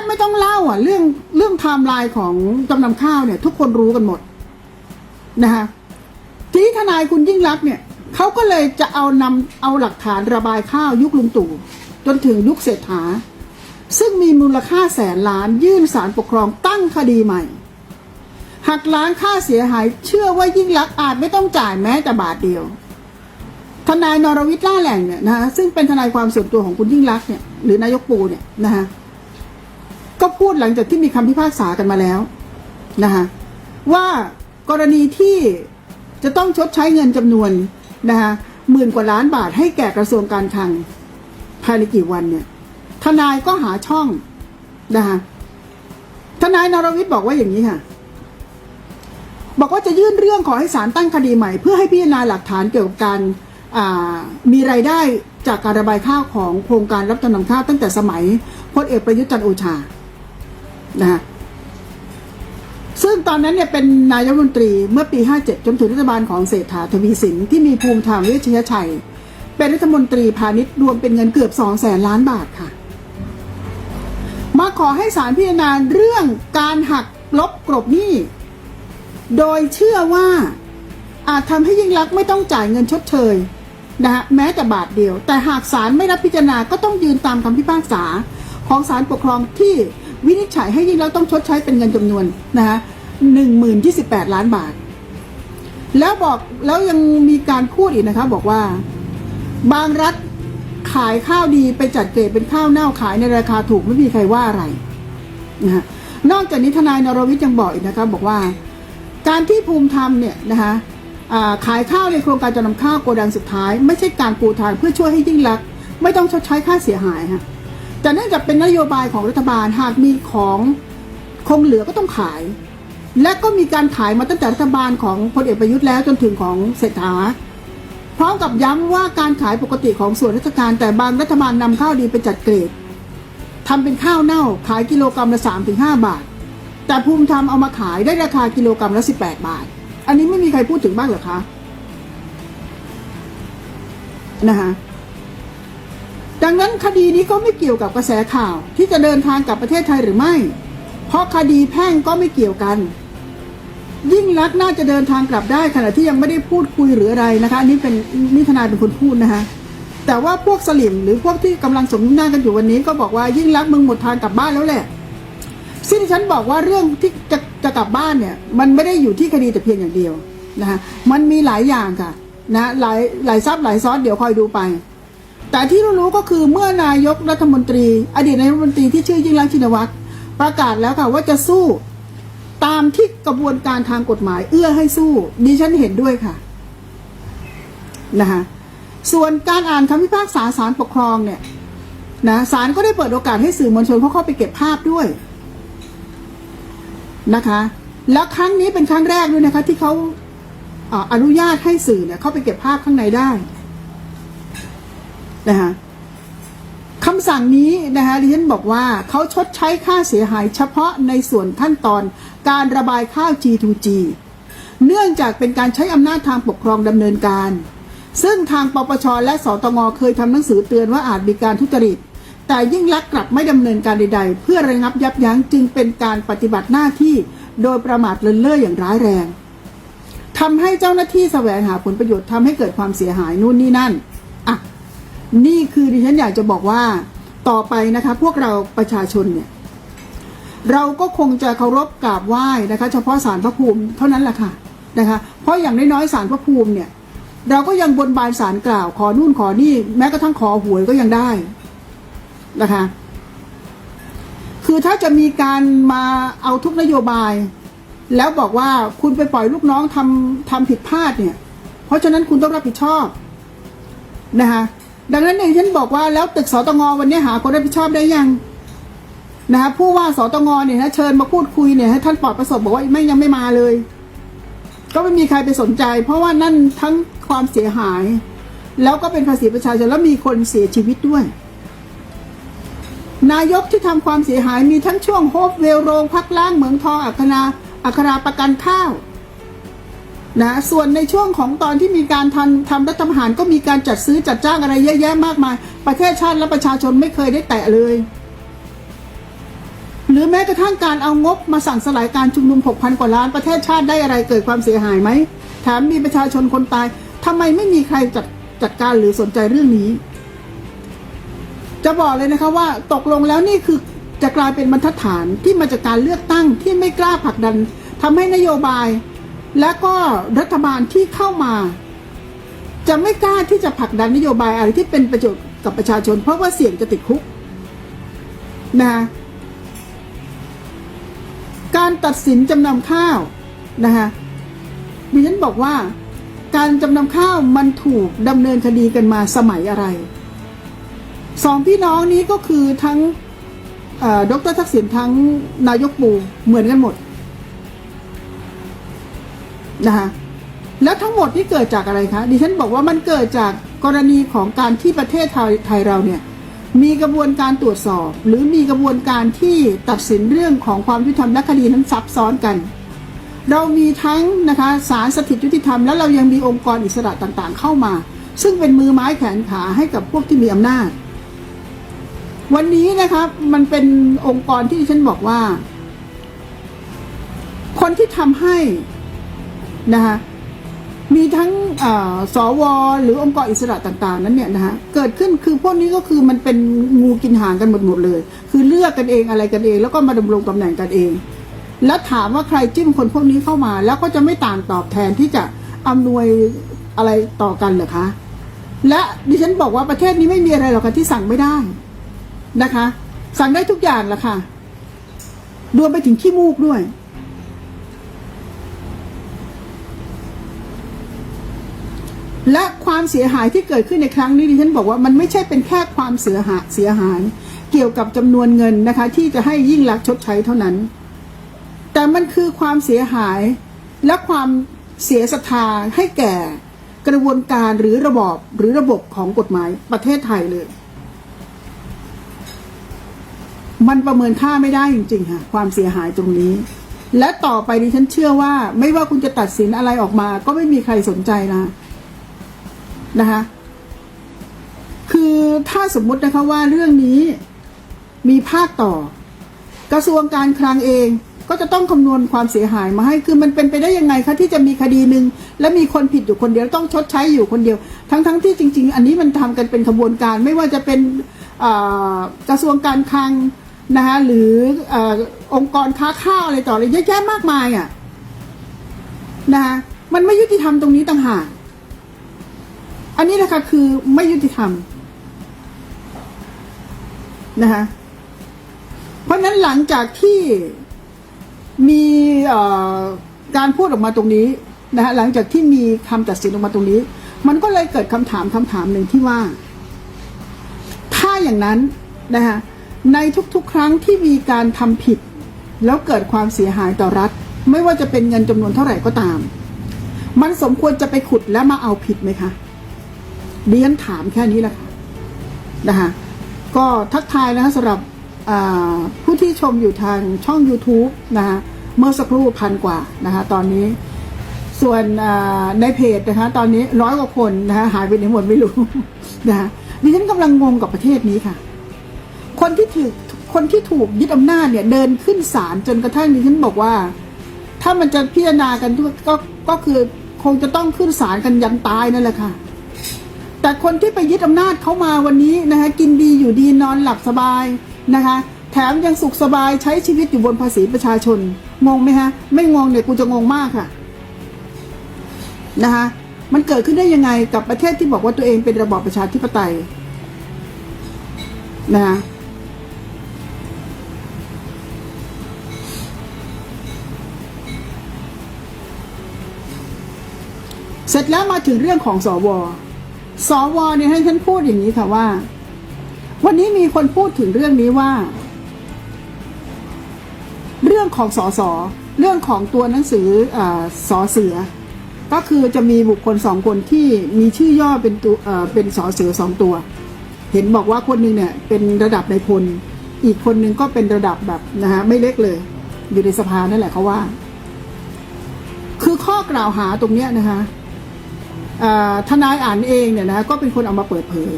บไม่ต้องเล่าอะ เรื่องเรื่องไทม์ไลน์ของจำนำข้าวเนี่ย ทุกคนรู้กันหมดนะคะทีนี้ทนายคุณยิ่งรักเนี่ยเขาก็เลยจะเอานำเอาหลักฐานระบายข้าวยุคลุงตู่จนถึงยุคเศรษฐา ซึ่งมีมูลค่าแสนล้านยื่นศาลปกครองตั้งคดีใหม่ หักล้างค่าเสียหาย เชื่อว่ายิ่งลักอาจไม่ต้องจ่ายแม้แต่บาทเดียว ทนายนรวิทย์ล่าแหล่งเนี่ยนะฮะซึ่งเป็นทนายความส่วนตัวของคุณยิ่งลักเนี่ยหรือนายกปูเนี่ยนะฮะ ก็พูดหลังจากที่มีคำพิพากษากันมาแล้วนะคะว่ากรณีที่จะต้องชดใช้เงินจำนวนนะคะหมื่นกว่าล้านบาทให้แก่กระทรวงการคลังภายในกี่วันเนี่ย ทนายก็หาช่องนะคะทนายนรวิทย์บอกว่าอย่างนี้ค่ะ บอกว่าจะยื่นเรื่องขอให้ศาลตั้งคดีใหม่ เพื่อให้พิจารณาหลักฐานเกี่ยวกับการมีรายได้จากการระบายข้าวของโครงการรับจำนำข้าวตั้งแต่สมัยพลเอกประยุทธ์จันทร์โอชา นะคะซึ่งตอนนั้นเนี่ยเป็นนายกรัฐมนตรีเมื่อปี 57 จนถึงรัฐบาลของเศรษฐาทวีสินที่มีภูมิธรรมเวชยชัย เป็นรัฐมนตรีพาณิชย์รวมเป็นเงินเกือบ 2 แสนล้านบาทค่ะ มาขอให้ศาลพิจารณาเรื่องการหักลบกลบหนี้ โดยเชื่อว่าอาจทำให้ยิ่งลักษณ์ไม่ต้องจ่ายเงินชดเชยนะฮะแม้แต่บาทเดียว แต่หากศาลไม่รับพิจารณาก็ต้องยืนตามคำพิพากษาของศาลปกครองที่ วินิจฉัยให้ยิ่งลักษณ์ต้องชดใช้เป็นเงินจำนวนนะฮะหนึ่งหมื่นที่สิบแปดล้านบาท แล้วบอกแล้วยังมีการพูดอีกนะคะ บอกว่า บางรัฐขายข้าวดีไปจัดเกรดเป็นข้าวเน่าขายในราคาถูกไม่มีใครว่าอะไรนะะนอกจากนี้ทนายนรวิทย์ยังบอกอีกนะคะบอกว่า การที่ภูมิธรรมเนี่ยนะคะขายข้าวในโครงการจำนำข้าวโกดังสุดท้าย ไม่ใช่การปูทางเพื่อช่วยให้ยิ่งลักษณ์ไม่ต้องชดใช้ค่าเสียหายฮะ แต่เนื่องจากเป็นนโยบายของรัฐบาลหากมีของคงเหลือก็ต้องขาย และก็มีการขายมาตั้งแต่รัฐบาลของพลเอกประยุทธ์แล้วจนถึงของเศรษฐาพร้อมกับย้ำว่าการขายปกติของส่วนราชการแต่บางรัฐบาลนำข้าวดีไปจัดเกรดทำเป็นข้าวเน่าขายกิโลกรรัมละ 3-5 บาท แต่ภูมิธรรมเอามาขายได้ราคากิโลกรรัมละ 18 บาท อันนี้ไม่มีใครพูดถึงบ้างเหรอคะนะคะ ดังนั้นคดีนี้ก็ไม่เกี่ยวกับกระแสข่าวที่จะเดินทางกลับประเทศไทยหรือไม่ เพราะคดีแพ่งก็ไม่เกี่ยวกัน ยิ่งลักษณ์น่าจะเดินทางกลับได้ขณะที่ยังไม่ได้พูดคุยหรืออะไรนะคะอันนี่เป็นนี่ทนายเป็นคนพูดนะคะแต่ว่าพวกสลิมหรือพวกที่กำลังสมหน้ากันอยู่วันนี้ก็บอกว่ายิ่งลักมึงหมดทางกลับบ้านแล้วแหละซึ่งฉันบอกว่าเรื่องที่จะจะกลับบ้านเนี่ยมันไม่ได้อยู่ที่คดีแต่เพียงอย่างเดียวนะคะมันมีหลายอย่างค่ะนะหลายหลายซับหลายซ้อนเดี๋ยวคอยดูไป แต่ที่รู้ก็คือเมื่อนายกรัฐมนตรี อดีตนายกรัฐมนตรีที่ชื่อยิ่งรักชินวัตรประกาศแล้วค่ะว่าจะสู้ตามที่กระบวนการทางกฎหมาย เอื้อให้สู้ดิฉันเห็นด้วยค่ะนะคะส่วนการอ่านคำพิพากษาศาลปกครองเนี่ยนะศาลก็ได้เปิดโอกาสให้สื่อมวลชนเขาเข้าไปเก็บภาพด้วยนะคะ แล้วครั้งนี้เป็นครั้งแรกด้วยนะคะ ที่เขาอ่าอนุญาตให้สื่อเนี่ยเข้าไปเก็บภาพข้างในได้ นะคะคำสั่งนี้นะคะดิฉันบอกว่าเขาชดใช้ค่าเสียหายเฉพาะในส่วนขั้นตอนการระบายข้าว G2G เนื่องจากเป็นการใช้อำนาจทางปกครองดำเนินการ ซึ่งทางปปชและสตงเคยทำหนังสือเตือนว่าอาจมีการทุจริต แต่ยิ่งลักษณ์กลับไม่ดำเนินการใดๆ เพื่อระงับยับยั้งจึงเป็นการปฏิบัติหน้าที่โดยประมาทเลินเล่ออย่างร้ายแรงทำให้เจ้าหน้าที่แสวงหาผลประโยชน์ทำให้เกิดความเสียหายนู่นนี่นั่นอะ นี่คือดิฉันอยากจะบอกว่าต่อไปนะคะ พวกเราประชาชนเนี่ย เราก็คงจะเคารพกราบไหว้นะคะ เฉพาะสารพระภูมิเท่านั้นแหละค่ะนะคะ เพราะอย่างน้อยๆสารพระภูมิเนี่ย เราก็ยังบนบานสารกล่าว ขอนู่นขอนี่ แม้กระทั่งขอหวยก็ยังได้นะคะ คือถ้าจะมีการมาเอาทุกนโยบาย แล้วบอกว่าคุณไปปล่อยลูกน้องทำทำผิดพลาดเนี่ย เพราะฉะนั้นคุณต้องรับผิดชอบนะคะ ดังนั้นเนี่ยฉันบอกว่าแล้วตึกสตงวันนี้หาคนรับผิดชอบได้ยังนะคะผู้ว่าสตงเนี่ยนะเชิญมาพูดคุยเนี่ยให้ท่านปลอดประสบบอกว่าไม่ยังไม่มาเลย ก็ไม่มีใครไปสนใจ เพราะว่านั่นทั้งความเสียหาย แล้วก็เป็นภาษีประชาชนแล้วมีคนเสียชีวิตด้วย นายกที่ทำความเสียหายมีทั้งช่วงโฮปเวลโรงพักล่างเหมืองทองอัคราอัคราประกันข้าว นะส่วนในช่วงของตอนที่มีการทำทำรัฐประหารก็มีการจัดซื้อจัดจ้างอะไรเยอะแยะมากมาย ประเทศชาติและประชาชนไม่เคยได้แตะเลย หรือแม้กระทั่งการเอางบมาสั่งสลายการชุมนุม 6,000 กว่าล้านประเทศชาติได้อะไรเกิดความเสียหายไหมแถมมีประชาชนคนตายทำไมไม่มีใครจัดจัดการหรือสนใจเรื่องนี้ จะบอกเลยนะคะว่าตกลงแล้วนี่คือจะกลายเป็นบรรทัดฐานที่มาจากการเลือกตั้งที่ไม่กล้าผลักดันทำให้นโยบาย และก็รัฐบาลที่เข้ามา จะไม่กล้าที่จะผลักดันนโยบายอะไรที่เป็นประโยชน์กับประชาชน เพราะว่าเสี่ยงจะติดคุกนะคะการตัดสินจำนำข้าวนะคะดิฉันบอกว่าการจำนำข้าวมันถูกดำเนินคดีกันมาสมัยอะไรสองพี่น้องนี้ก็คือทั้งดรทักษิณทั้งนายกปูเหมือนกันหมด นะคะแล้วทั้งหมดนี่เกิดจากอะไรคะ ดิฉันบอกว่ามันเกิดจากกรณีของการที่ประเทศไทยไทยเราเนี่ยมีกระบวนการตรวจสอบ หรือมีกระบวนการที่ตัดสินเรื่องของความยุติธรรมและคดีนั้นซับซ้อนกัน เรามีทั้งนะคะศาลสถิตยุติธรรม แล้วเรายังมีองค์กรอิสระต่างๆ เข้ามา ซึ่งเป็นมือไม้แขนขาให้กับพวกที่มีอำนาจ วันนี้นะครับมันเป็นองค์กรที่ฉันบอกว่า คนที่ทำให้ นะคะมีทั้งเอ่อสวหรือองค์กรอิสระต่างๆ นั้นเนี่ยนะฮะเกิดขึ้นคือพวกนี้ก็คือมันเป็นงูกินหางกันหมดหมดเลย คือเลือกกันเองอะไรกันเอง แล้วก็มาดำรงตำแหน่งกันเอง แล้วถามว่าใครจิ้มคนพวกนี้เข้ามา แล้วก็จะไม่ต่างตอบแทนที่จะอำนวยอะไรต่อกันเหรอคะ และดิฉันบอกว่าประเทศนี้ไม่มีอะไรหรอกค่ะที่สั่งไม่ได้นะคะ สั่งได้ทุกอย่างละค่ะรวมไปถึงขี้มูกด้วย และความเสียหายที่เกิดขึ้นในครั้งนี้ดิฉันบอกว่ามันไม่ใช่เป็นแค่ความเสียหายเสียหาย เกี่ยวกับจำนวนเงินนะคะ ที่จะให้ยิ่งรักษณ์ชดใช้เท่านั้น แต่มันคือความเสียหายและความเสียศรัทธาให้แก่กระบวนการหรือระบอบหรือระบบของกฎหมายประเทศไทยเลย มันประเมินค่าไม่ได้จริงๆค่ะความเสียหายตรงนี้ และต่อไปดิฉันเชื่อว่า ไม่ว่าคุณจะตัดสินอะไรออกมา ก็ไม่มีใครสนใจนะ นะคะคือถ้าสมมุตินะคะว่าเรื่องนี้มีภาคต่อ กระทรวงการคลังเองก็จะต้องคำนวณความเสียหายมาให้คือมันเป็นไปได้ยังไงคะที่จะมีคดีหนึ่งและมีคนผิดอยู่คนเดียวต้องชดใช้อยู่คนเดียว ทั้งๆทที่จริง ๆ อันนี้มันทำกันเป็นขบวนการไม่ว่าจะเป็นกระทรวงการคลังนะคะหรือออองค์กรค้าข้าวอะไรต่ออะไรเยอะแยะมากมายอะ่ะนะคะมันไม่ยุติธรรมตรงนี้ต่างหาก อันนี้นะคะคือไม่ยุติธรรมนะคะเพราะนั้นหลังจากที่มีการพูดออกมาตรงนี้นะฮะหลังจากที่มีคำตัดสินออกมาตรงนี้ มันก็เลยเกิดคำถามคำถามหนึ่งที่ว่า ถ้าอย่างนั้นนะคะในทุกๆ ครั้งที่มีการทำผิด แล้วเกิดความเสียหายต่อรัฐ ไม่ว่าจะเป็นเงินจำนวนเท่าไหร่ก็ตาม มันสมควรจะไปขุดและมาเอาผิดไหมคะ ดิฉันถามแค่นี้แหละค่ะนะคะก็ทักทายนะคะสำหรับผู้ที่ชมอยู่ทางช่อง YouTube นะคะเมื่อสักครู่พันกว่านะคะตอนนี้ส่วนในเพจนะคะตอนนี้ร้อยกว่าคนนะคะหายไปไหนหมดไม่รู้นะคะดิฉันกำลังงงกับประเทศนี้ค่ะ คนที่ถูกคนที่ถูกยึดอำนาจเนี่ยเดินขึ้นศาลจนกระทั่งดิฉันบอกว่า ถ้ามันจะพิจารณากันก็ก็คือคงจะต้องขึ้นศาลกันยันตายนั่นแหละค่ะ แต่คนที่ไปยึดอำนาจเขามาวันนี้นะคะกินดีอยู่ดีนอนหลับสบายนะคะ แถมยังสุขสบายใช้ชีวิตอยู่บนภาษีประชาชน งงไหมฮะ ไม่งงเนี่ยกูจะงงมากค่ะนะคะมันเกิดขึ้นได้ยังไงกับประเทศที่บอกว่าตัวเองเป็นระบอบประชาธิปไตยนะคะเสร็จแล้วมาถึงเรื่องของสว สวเนี่ยให้ฉันพูดอย่างนี้ค่ะว่า วันนี้มีคนพูดถึงเรื่องนี้ว่า เรื่องของสอสอเรื่องของตัวหนังสืออาสอเสือ ก็คือจะมีบุคคลสองคนที่มีชื่อย่อเป็นตัวเอ่อเป็นสอเสือสองตัว เห็นบอกว่าคนหนึ่งเนี่ยเป็นระดับในพลอีกคนหนึ่งก็เป็นระดับแบบนะฮะไม่เล็กเลย อยู่ในสภานั่นแหละเขาว่า คือข้อกล่าวหาตรงเนี้ยนะคะ ทนายอ่านเองเนี่ยนะก็เป็นคนเอามาเปิดเผย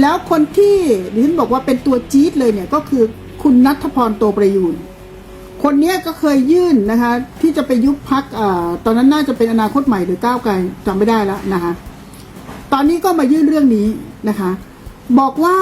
แล้วคนที่ดิฉันบอกว่าเป็นตัวจี๊ดเลยเนี่ยก็คือคุณนัทพรโตประยูนคนนี้ก็เคยยื่นนะคะ ที่จะไปยุบพักอตอนนั้นน่าจะเป็นอนาคตใหม่หรือก้าวไกลจำไม่ได้แล้วนะคะ ตอนนี้ก็มายื่นเรื่องนี้นะคะ บอกว่า